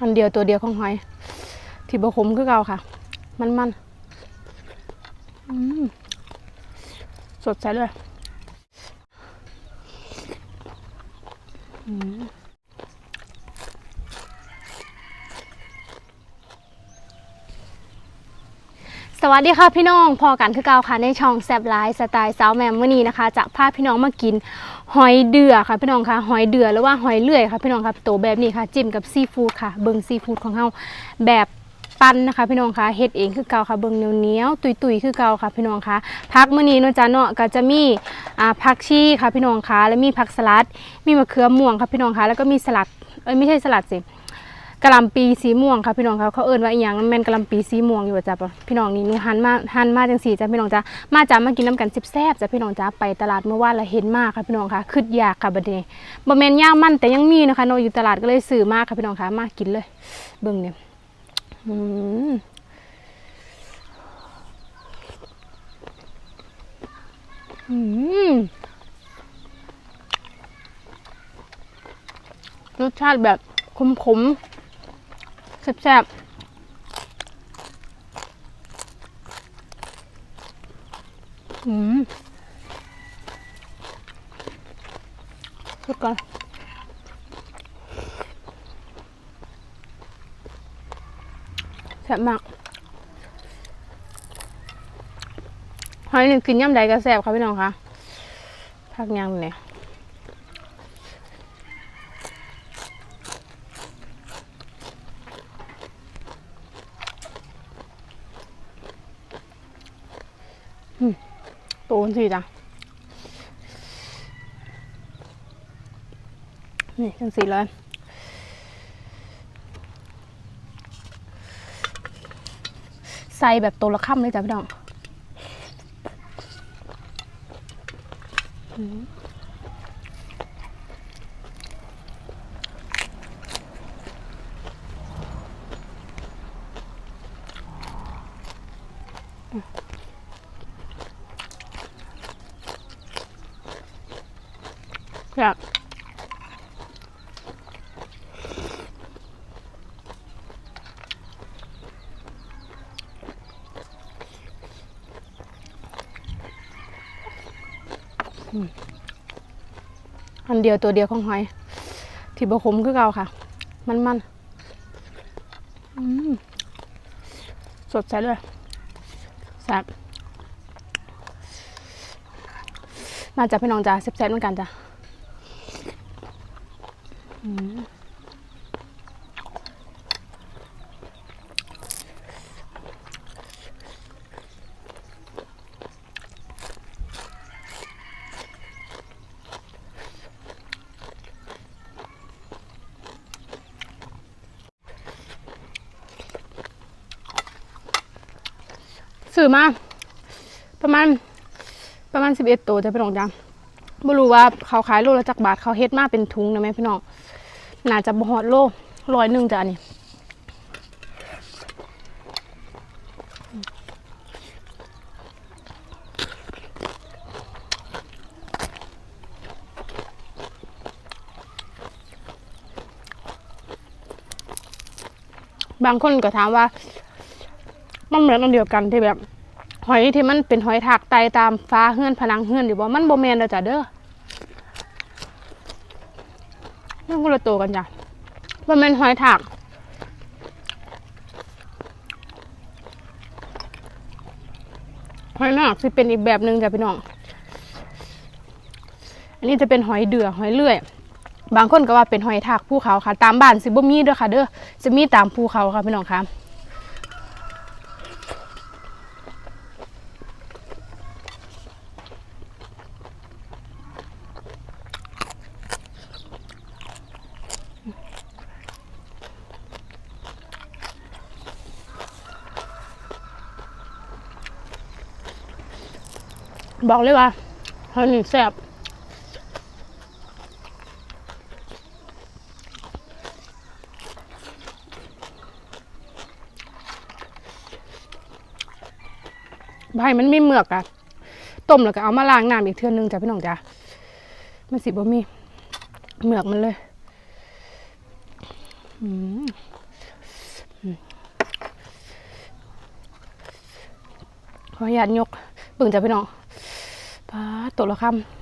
อันเดียวตัวเดียวของหอย ที่บะคมคือเก่าค่ะ มันมันมสดใสเลยสวัสดีค่ะพี่น้องพอกันคือเก่าค่ะในช่องแซบไลฟ์สไตล์สาวแมมวันนี้นะคะ จะพาพี่น้องมากิน หอยเดือค่ะพี่น้องค่ะหอยเดือหรือว่าหอยเลื่อยค่ะพี่น้องค่ะตัวแบบนี้ค่ะ จิ้มกับซีฟู้ดค่ะ เบิงซีฟู้ดของเฮาแบบปั้นนะคะพี่น้องค่ะเฮ็ดเองคือเก่าค่ะเบิงเหนียวเหนียวๆตุยตุยคือเก่าค่ะพี่น้องค่ะพักมื้อนี้เนาะจ้าเนาะก็จะมีอ่าผักชีค่ะพี่น้องค่ะแล้วมีผักสลัด มีมะเขือม่วงค่ะพี่น้องค่ะแล้วก็มีสลัดเอ้ยไม่ใช่สลัดสิ กะหล่ำปีสีม่วงค่ะพี่น้องค่ะเขาเอิ้นว่าอีหยังแม่นกะหล่ำปีสีม่วงอยู่ว่าจ้ะปะพี่น้องนี่หนูหันมาหันมาจังสี่จ้ะพี่น้องจ้ะมาจ้ามากินน้ำกันแซ่บๆจ้ะพี่น้องจ้ะไปตลาดเมื่อวานแล้วเห็นมากค่ะพี่น้องค่ะคึดอยากค่ะบัดนี้บ่แม่นย่างมันแต่ยังมีนะคะเนาะอยู่ตลาดก็เลยซื้อมากค่ะพี่น้องค่ะมากินเลย เบิ่งเนี่ยอืมอืมรสชาติแบบขมๆ แซ่บๆ อืมสุดก่อนแซ่บมากหอยนี่กินย่ำใดก็แซ่บค่ะพี่น้องคะพักยังเนี่ย ตู นสิจ้ะนี่จังสีเลยใส่แบบตัวละค่ำเลยจ้ะพี่น้องอืม แบบอันเดียวตัวเดียวของหอย ที่บะคมคือเก่าค่ะ มันมันมสดใสเลยแซ่บมาจากพี่น้องจ้าแซ่บๆเหมือนกันจ้ะ ซื้ อมา ประมาณประมาณสิบเอ็ดตัวจะพี่น้องจ้ะไม่รู้ว่าเขาขายโลละจักบาทเขาเฮ็ดมาเป็นถุงนะแม่พี่น้องน่าจะบฮอดโลร้อยหนึ่งจ้ะอันนี่บางคนก็ถามว่า มันเหมือนอันเดียวกันที่แบบ หอยที่มันเป็นหอยถากไตตามฟ้าเฮือนผนังเฮือนหรือว่ามันโบแมนเด้อจ้ะเด้อมันคนละโตกันจ้ะมันเป็นหอยถากหอยนากสิเป็นอีกแบบหนึ่งจ้ะพี่น้อง อันนี้จะเป็นหอยเดือหอยเลื่อย บางคนก็ว่าเป็นหอยถากภูเขาค่ะ ตามบ้านสิบ่มีเด้อค่ะ เด้อ จะมีตามภูเขาค่ะพี่น้องค่ะ บอกเลยว่าหอยนี่แซ่บใบมันไมีเหมือกอะต้มแล้วก็เอามาล้างน้ำอีกเทื่อนึงจ้ะพี่น้องจ้ะมันสิบ่มีเหมือกมันเลยอืมขออนุญาตยกเบิ่งจ้ะพี่น้อง ตัวละคำ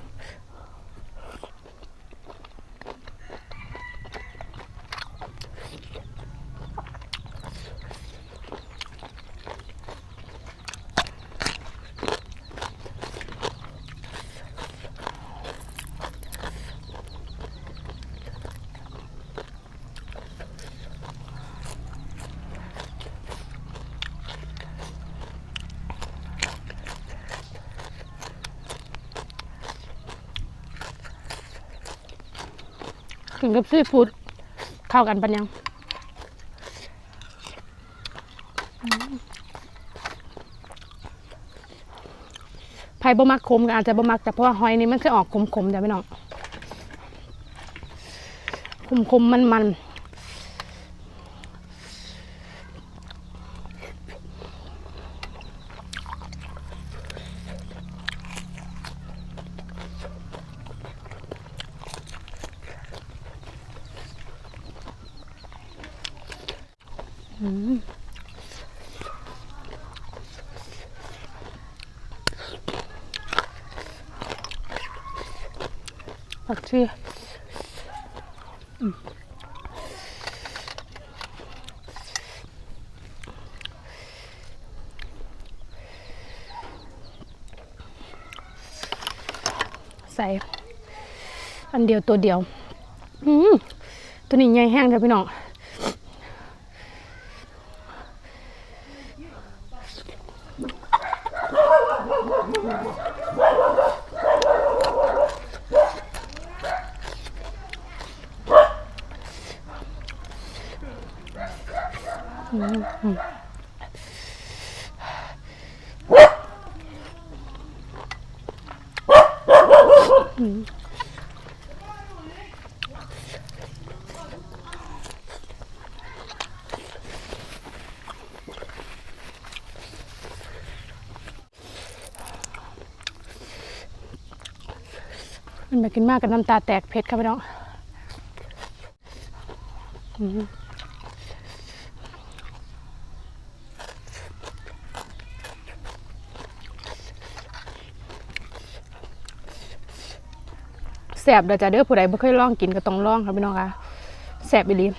กินกับซีฟู้ดเข้ากันปันยังไผ่บ่มักขมก็อาจจะบ่มักแต่เพราะว่าหอยนี่มันคือออกขมๆจ้ะพี่น้องขมๆมันๆ ผักชีใส่ อันเดียวตัวเดียวอืมตัวนี้ใหญ่แห้งจ้ะพี่น้อง มันไปกินมากกับน้ำตาแตกเผ็ดครับพี่น้อง แสบเด้อจ้ะเด้อผู้ใดบ่เคยลองกินก็ต้องลองครับพี่น้องค่ะแสบไปลีหม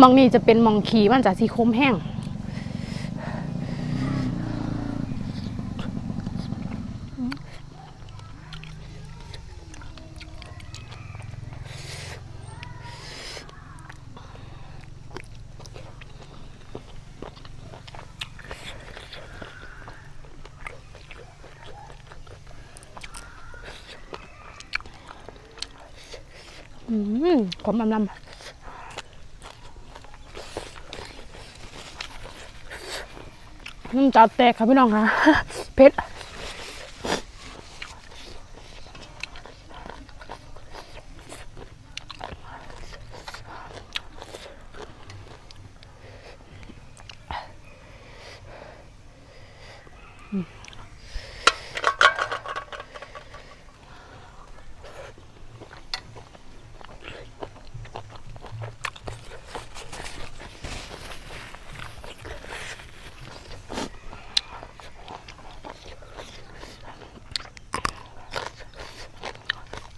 มองนี่จะเป็นมองขีมันจะสีคมแห้ง อืมขมลำลำน้ำจัดแตกค่ะพี่น้องค่ะ เพชร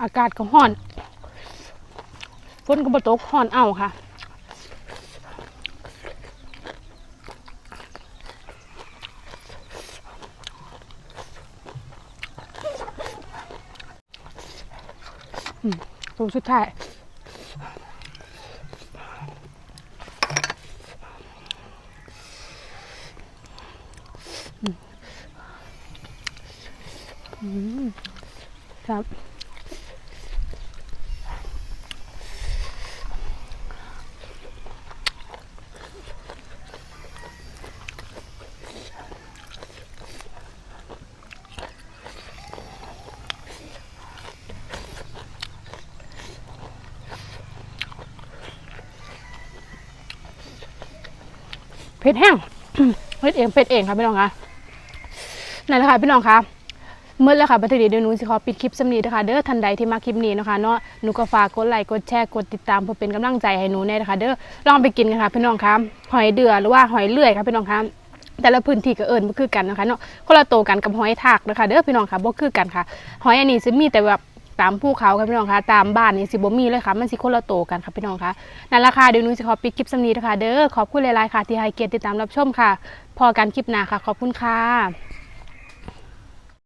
อากาศก็ห้อนฝนก็บ่ตกห้อนเอาค่ะตัวสุดท้ายออืมครับ ผ็ดแห้งเผ็ดเองเผ็ดเองค่ะพี่น้องคะนั่นแหละค่ะพี่น้องคะเมื่อแล้วค่ะบัตรดีเดี๋ยวหนูสิขอปิดคลิปสำนีนะคะเด้อทันใดที่มาคลิปนี้นะคะเนาะหนูก็ฝากกดไลค์กดแชร์กดติดตามเพื่อเป็นกำลังใจให้หนูแน่นะคะเด้อลองไปกินกันค่ะพี่น้องคะหอยเดือหรือว่าหอยเลื่อยค่ะพี่น้องคะแต่ละพื้นที่ก็เอิญบ่คือกันนะคะเนาะคนละโตกันกับหอยทากนะคะเด้อพี่น้องค่ะบ่คือกันค่ะ หอยอันนี้จะมีแต่แบบ ตามภูเขาค่ะพี่น้องคะตามบ้านนี่สิบ่มีเลยค่ะ มันสิคนละโตกันค่ะพี่น้องคะนั่นละค่ะเดี๋ยวหนูสิขอปิดคลิปสำนีนะคะเด้อขอบคุณหลายๆค่ะ ที่ให้เกียรติติดตามรับชมค่ะ พอกันคลิปหน้าค่ะ ขอบคุณค่ะ